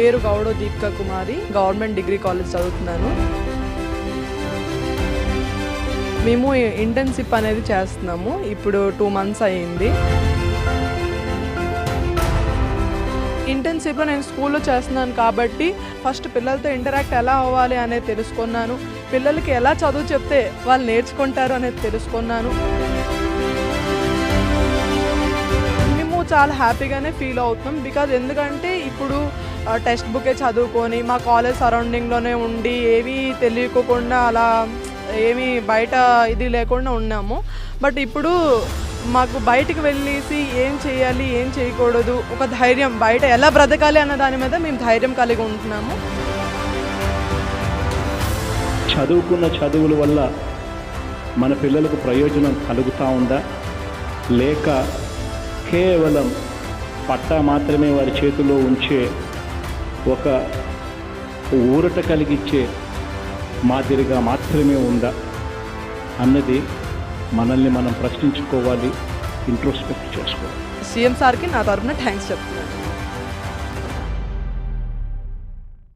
పేరు Gowda Deepika Kumari. Government degree college చదువుతున్నాను. మేము ఇంటర్న్షిప్ అనేది చేస్తున్నాము. ఇప్పుడు టూ మంత్స్ అయ్యింది. ఇంటర్న్షిప్లో నేను స్కూల్లో చేస్తున్నాను కాబట్టి ఫస్ట్ పిల్లలతో ఇంటరాక్ట్ ఎలా అవ్వాలి అనేది తెలుసుకున్నాను. పిల్లలకి ఎలా చదువు చెప్తే వాళ్ళు నేర్చుకుంటారు అనేది తెలుసుకున్నాను. చాలా హ్యాపీగానే ఫీల్ అవుతున్నాం. బికాజ్ ఎందుకంటే ఇప్పుడు టెక్స్ట్ బుకే చదువుకొని మా కాలేజ్ సరౌండింగ్లోనే ఉండి ఏమీ తెలియకోకుండా అలా ఏమీ బయట ఇది లేకుండా ఉన్నాము. బట్ ఇప్పుడు మాకు బయటికి వెళ్ళేసి ఏం చేయాలి ఏం చేయకూడదు ఒక ధైర్యం బయట ఎలా బ్రతకాలి అన్న దాని మీద మేము ధైర్యం కలిగి ఉంటున్నాము. చదువుకున్న చదువుల వల్ల మన పిల్లలకు ప్రయోజనం కలుగుతూ ఉందా? లేక కేవలం పట్టా మాత్రమే వారి చేతిలో ఉంచే ఒక ఊరట కలిగించే మాదిరిగా మాత్రమే ఉందా అన్నది మనల్ని మనం ప్రశ్నించుకోవాలి ఇంట్రోస్పెక్ట్ చేసుకోవాలి. సీఎం సార్కి నా తరపున థ్యాంక్స్ చెప్తున్నాను.